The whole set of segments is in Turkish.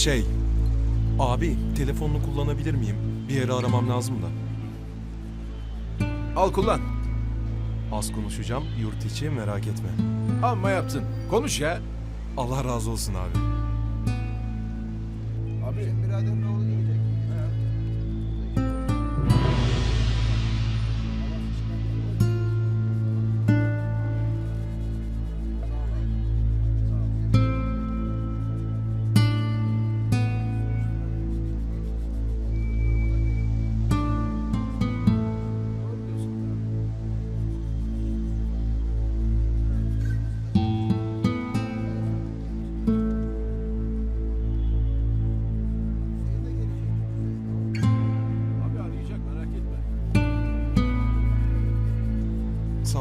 Şey, abi telefonunu kullanabilir miyim? Bir yere aramam lazım da. Al kullan. Az konuşacağım, yurt içi merak etme. Amma yaptın. Konuş ya. Allah razı olsun abi. Abi biraderin oğlu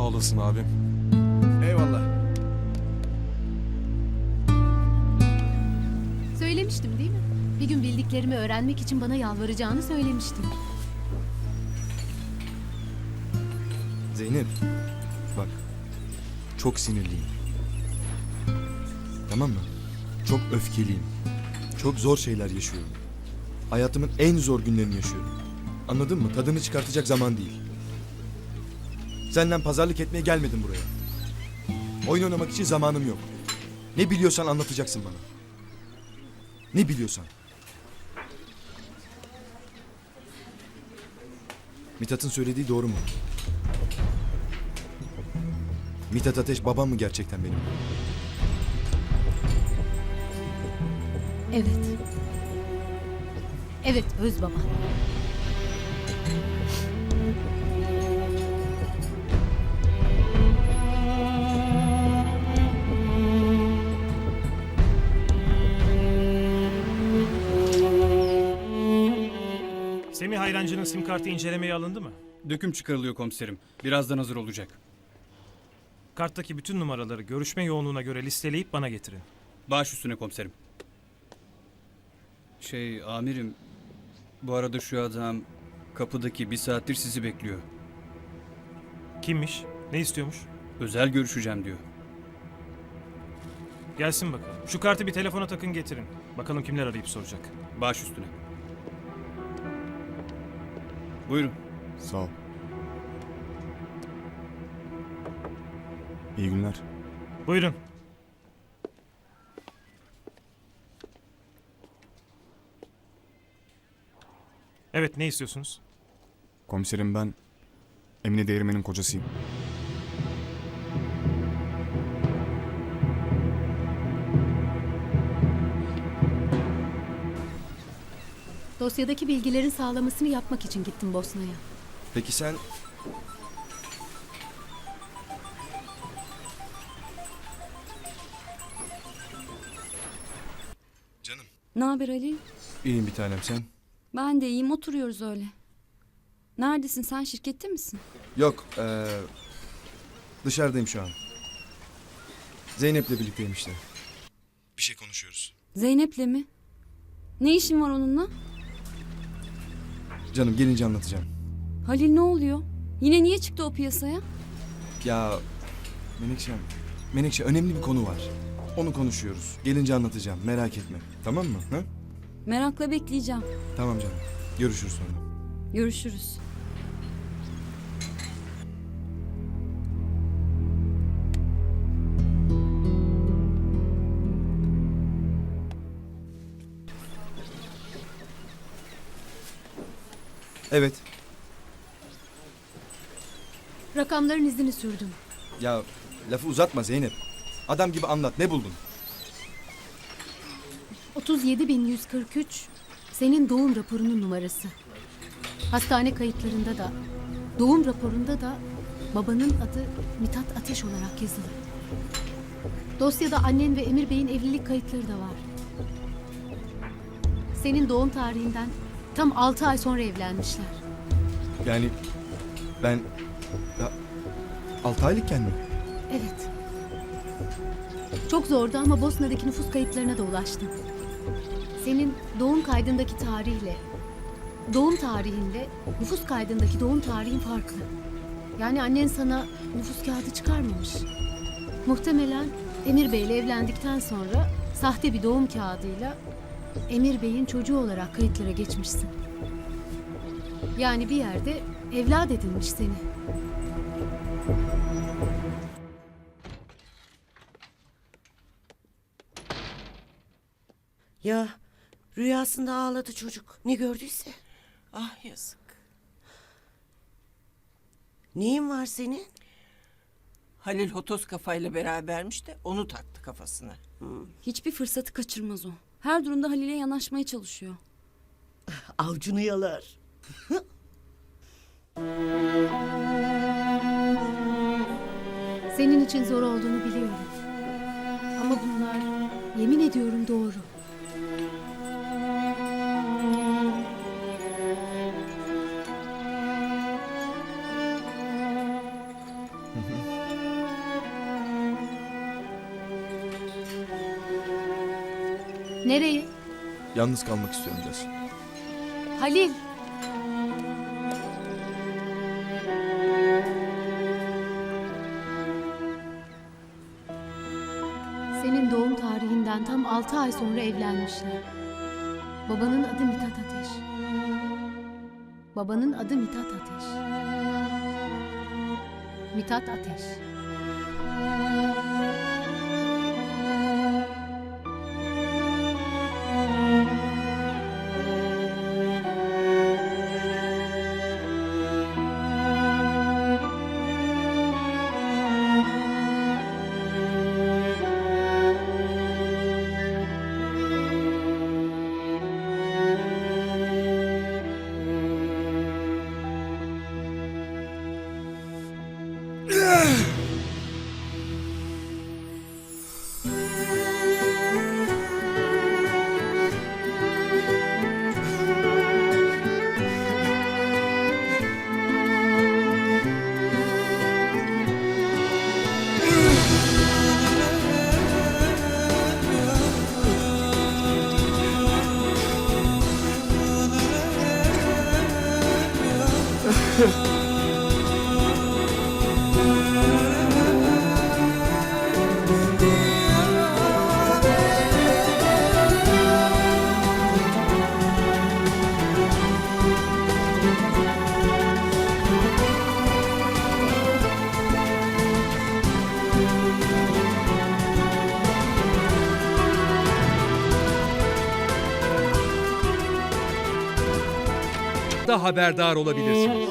olasın abim. Eyvallah. Söylemiştim değil mi? Bir gün bildiklerimi öğrenmek için bana yalvaracağını söylemiştim. Zeynep, bak. Çok sinirliyim. Tamam mı? Çok öfkeliyim. Çok zor şeyler yaşıyorum. Hayatımın en zor günlerini yaşıyorum. Anladın mı? Tadını çıkartacak zaman değil. Senden pazarlık etmeye gelmedim buraya. Oyun oynamak için zamanım yok. Ne biliyorsan anlatacaksın bana. Ne biliyorsan. Mithat'ın söylediği doğru mu? Mithat Ateş babam mı gerçekten benim? Evet. Evet öz baba. Semih Hayrancı'nın sim kartı incelemeye alındı mı? Döküm çıkarılıyor komiserim. Birazdan hazır olacak. Karttaki bütün numaraları görüşme yoğunluğuna göre listeleyip bana getirin. Baş üstüne komiserim. Şey amirim, bu arada şu adam kapıdaki bir saattir sizi bekliyor. Kimmiş? Ne istiyormuş? Özel görüşeceğim diyor. Gelsin bakalım. Şu kartı bir telefona takın getirin. Bakalım kimler arayıp soracak. Baş üstüne. Buyurun. Sağ ol. İyi günler. Buyurun. Evet ne istiyorsunuz? Komiserim ben Emine Değirmen'in kocasıyım. Dosyadaki bilgilerin sağlamasını yapmak için gittim Bosna'ya. Peki sen... Canım. Ne haber Ali? İyiyim bir tanem sen. Ben de iyiyim oturuyoruz öyle. Neredesin sen şirkette misin? Yok, eee, dışarıdayım şu an. Zeynep'le birlikteyim işte. Bir şey konuşuyoruz. Zeynep'le mi? Ne işin var onunla? Canım gelince anlatacağım. Halil ne oluyor? Yine niye çıktı o piyasaya? Ya Menekşem, Menekşe önemli bir konu var. Onu konuşuyoruz. Gelince anlatacağım. Merak etme. Tamam mı? Ha? Merakla bekleyeceğim. Tamam canım. Görüşürüz sonra. Görüşürüz. Evet. Rakamların izini sürdüm. Ya lafı uzatma Zeynep. Adam gibi anlat. Ne buldun? 37143 senin doğum raporunun numarası. Hastane kayıtlarında da doğum raporunda da babanın adı Mithat Ateş olarak yazılı. Dosyada annen ve Emir Bey'in evlilik kayıtları da var. Senin doğum tarihinden tam 6 ay sonra evlenmişler. Yani ben... Ya, altı aylıkken mi? Evet. Çok zordu ama Bosna'daki nüfus kayıtlarına da ulaştım. Senin doğum kaydındaki tarihle, doğum tarihinle nüfus kaydındaki doğum tarihin farklı. Yani annen sana nüfus kağıdı çıkarmamış. Muhtemelen Emir Bey'le evlendikten sonra sahte bir doğum kağıdıyla Emir Bey'in çocuğu olarak kayıtlara geçmişsin. Yani bir yerde evlat edinmiş seni. Ya rüyasında ağladı çocuk. Ne gördüyse. Ah yazık. Neyin var senin? Halil Hotos kafayla berabermiş de onu taktı kafasına. Hiçbir fırsatı kaçırmaz o. Her durumda Halil'e yanaşmaya çalışıyor. Avcunu yalar. Senin için zor olduğunu biliyorum. Ama bunlar yemin ediyorum doğru. Nereye? Yalnız kalmak istiyorum biraz. Halil. Senin doğum tarihinden tam 6 ay sonra evlenmişler. Babanın adı Mithat Ateş. Babanın adı Mithat Ateş. Mithat Ateş. 呵 da haberdar olabilirsiniz.